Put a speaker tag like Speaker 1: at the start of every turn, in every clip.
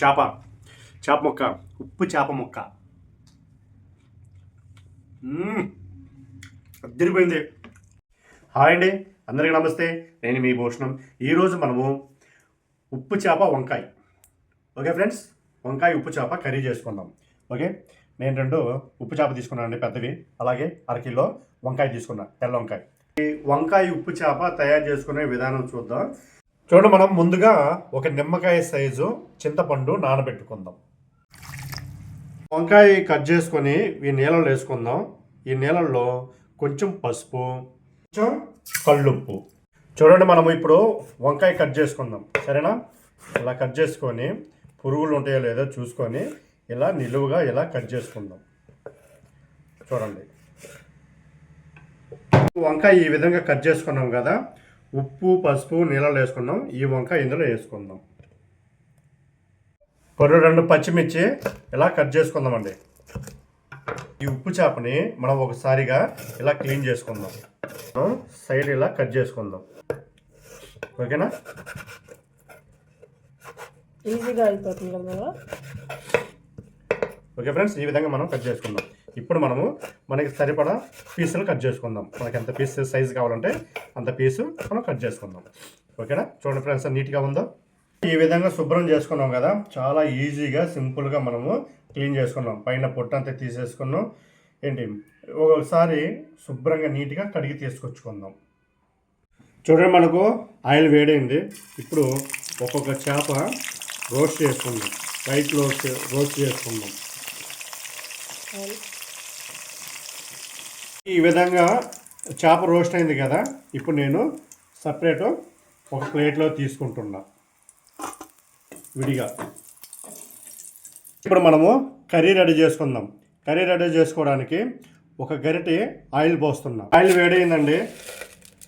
Speaker 1: చేప చేప ముక్క ఉప్పు చేప ముక్క. అద్దరిపోయింది. హాయ్ అండి. అందరికీ నమస్తే. నేను మీ భూషణం. ఈరోజు మనము ఉప్పు చేప వంకాయ. Okay friends? వంకాయ ఉప్పు చేప కర్రీ చేసుకుందాం. ఓకే? నేను రెండు ఉప్పు చేప తీసుకున్నాను అండి పెద్దవి. అలాగే అరకిలో వంకాయ తీసుకున్నా తెల్ల వంకాయ. ఈ వంకాయ ఉప్పు చేప తయారు చేసుకునే విధానం చూద్దాం. చూడండి మనం ముందుగా ఒక నిమ్మకాయ సైజు చింతపండు నానబెట్టుకుందాం. వంకాయ కట్ చేసుకొని ఈ నీళ్ళలో వేసుకుందాం. ఈ నీళ్ళల్లో కొంచెం పసుపు కొంచెం కళ్ళుప్పు. చూడండి మనం ఇప్పుడు వంకాయ కట్ చేసుకుందాం. సరేనా? ఇలా కట్ చేసుకొని పురుగులు ఉంటాయో లేదో చూసుకొని ఇలా నిలువుగా ఇలా కట్ చేసుకుందాం. చూడండి. వంకాయ ఈ విధంగా కట్ చేసుకున్నాం కదా ఉప్పు పసుపు నీళ్ళలో వేసుకున్నాం ఈ వంకాయ ఇందులో వేసుకుందాం. పొరు రెండు పచ్చిమిర్చి ఇలా కట్ చేసుకుందామండి. ఈ ఉప్పు చేపని మనం ఒకసారిగా ఇలా క్లీన్ చేసుకుందాం. సైడ్ ఇలా కట్ చేసుకుందాం. ఓకేనా?
Speaker 2: ఈజీగా అయిపోతుంది కదా?
Speaker 1: ఓకే ఫ్రెండ్స్ ఈ విధంగా మనం కట్ చేసుకుందాం. ఇప్పుడు మనము మనకి సరిపడా పీసులు కట్ చేసుకుందాం. మనకి ఎంత పీస్ సైజ్ కావాలంటే అంత పీసు మనం కట్ చేసుకుందాం. ఓకేనా? చూడండి ఫ్రెండ్స్ నీట్గా ఉందో? ఈ విధంగా శుభ్రం చేసుకున్నాం కదా. చాలా ఈజీగా సింపుల్గా మనము క్లీన్ చేసుకున్నాం. పైన పొట్ట అంతా తీసేసుకున్నాం. ఏంటి? ఒకసారి శుభ్రంగా నీట్గా కడిగి తీసుకొచ్చుకుందాం. చూడండి మనకు ఆయిల్ వేడైంది. ఇప్పుడు ఒక్కొక్క చేప రోస్ట్ చేసుకుందాం. వైట్ రోస్ట్ రోస్ట్ చేసుకుందాం. ఈ విధంగా చేప రోస్ట్ అయింది కదా ఇప్పుడు నేను సపరేట్ ఒక ప్లేట్లో తీసుకుంటున్నా. విడిగా. ఇప్పుడు మనము కర్రీ రెడీ చేసుకుందాం. కర్రీ రెడీ చేసుకోవడానికి ఒక గరిటె ఆయిల్ పోస్తున్నాం. ఆయిల్ వేడైందండి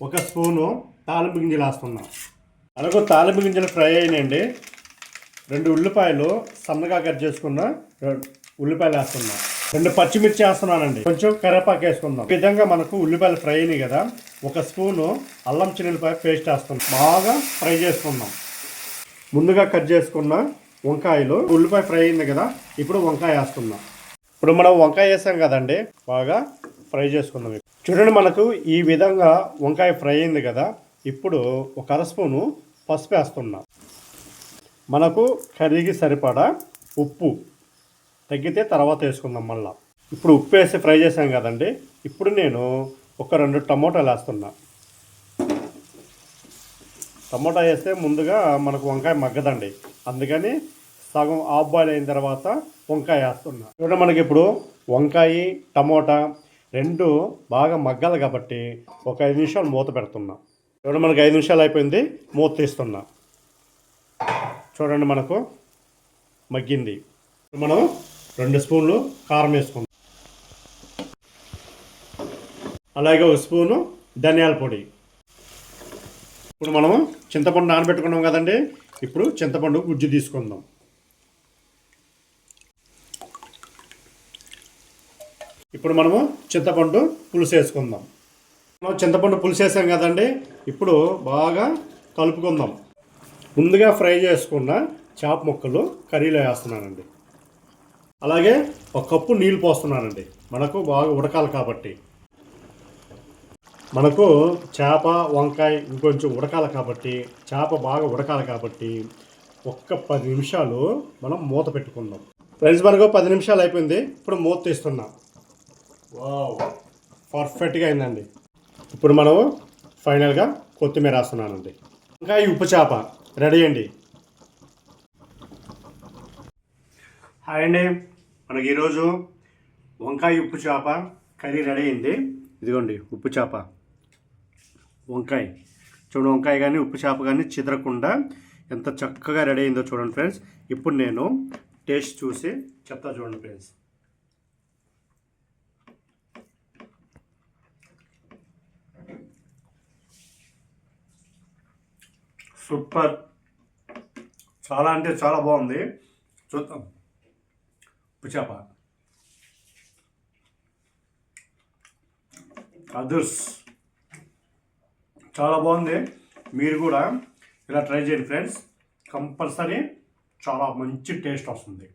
Speaker 1: ఒక స్పూను తాలింపు గింజలు వేస్తున్నా. అలాగే తాలింపు గింజలు ఫ్రై అయినాయండి. రెండు ఉల్లిపాయలు సన్నగా కట్ చేసుకున్న ఉల్లిపాయలు వేస్తున్నాం. రెండు పచ్చిమిర్చి వేస్తున్నానండి. కొంచెం కరేపాకు వేసుకుందాం. ఈ విధంగా మనకు ఉల్లిపాయలు ఫ్రై అయినాయి కదా ఒక స్పూను అల్లం చిన్నపాయ పేస్ట్ వేస్తున్నాం. బాగా ఫ్రై చేసుకుందాం. ముందుగా కట్ చేసుకున్న వంకాయలు. ఉల్లిపాయ ఫ్రై అయింది కదా ఇప్పుడు వంకాయ వేస్తున్నాం. ఇప్పుడు మనం వంకాయ వేసాం కదండి బాగా ఫ్రై చేసుకుందాం చూడండి మనకు ఈ విధంగా వంకాయ ఫ్రై అయింది కదా ఇప్పుడు ఒక అర స్పూను పసుపు వేస్తున్నాం. మనకు కర్రీకి సరిపడా ఉప్పు. తగ్గితే తర్వాత వేసుకుందాం మళ్ళా. ఇప్పుడు ఉప్పు వేసి ఫ్రై చేసాం కదండి ఇప్పుడు నేను ఒక రెండు టమోటాలు వేస్తున్నా. టమోటా వేస్తే ముందుగా మనకు వంకాయ మగ్గదండి. అందుకని సగం ఆఫ్ బాయిల్ అయిన తర్వాత వంకాయ వేస్తున్నా. చూడండి మనకి ఇప్పుడు వంకాయ టమోటా రెండు బాగా మగ్గాలి కాబట్టి ఒక ఐదు నిమిషాలు మూత పెడుతున్నా. చూడండి మనకి ఐదు నిమిషాలు అయిపోయింది మూత తీస్తున్నా. చూడండి మనకు మగ్గింది. మనం రెండు స్పూన్లు కారం వేసుకుందాం. అలాగే ఒక స్పూను ధనియాల పొడి. ఇప్పుడు మనము చింతపండు నానబెట్టుకున్నాం కదండి ఇప్పుడు చింతపండు గుజ్జు తీసుకుందాం. ఇప్పుడు మనము చింతపండు పులుసు వేసుకుందాం. మనం చింతపండు పులుసు వేసాం కదండి ఇప్పుడు బాగా కలుపుకుందాం. ముందుగా ఫ్రై చేసుకున్న చేప ముక్కలు కర్రీలో వేస్తున్నానండి. అలాగే ఒక కప్పు నీళ్ళు పోస్తున్నానండి. మనకు బాగా ఉడకాలి కాబట్టి. మనకు చేప వంకాయ ఇంకొంచెం ఉడకాలి కాబట్టి చేప బాగా ఉడకాలి కాబట్టి ఒక్క పది నిమిషాలు మనం మూత పెట్టుకుందాం. ఫ్రెండ్స్ మనకు పది నిమిషాలు అయిపోయింది. ఇప్పుడు మూత తీస్తున్నాం. వావ్! పర్ఫెక్ట్గా అయిందండి. ఇప్పుడు మనం ఫైనల్గా కొత్తిమీర వేస్తున్నానండి ఈ ఉప్పు చేప. రెడీ అండి. హాయ్ అండి. మనకి ఈరోజు వంకాయ ఉప్పు చేప కర్రీ రెడీ అయింది. ఇదిగోండి ఉప్పు చేప. వంకాయ. చూడండి వంకాయ కానీ ఉప్పు చేప కానీ చిదరకుండా ఎంత చక్కగా రెడీ అయిందో చూడండి ఫ్రెండ్స్. ఇప్పుడు నేను టేస్ట్ చూసి చెప్తా చూడండి ఫ్రెండ్స్. సూపర్. చాలా అంటే చాలా బాగుంది. చూద్దాం. ఉప్పు అదర్స్ చాలా బాగుంది మీరు కూడా ఇలా ట్రై చేయండి ఫ్రెండ్స్ కంపల్సరీ చాలా మంచి టేస్ట్ వస్తుంది.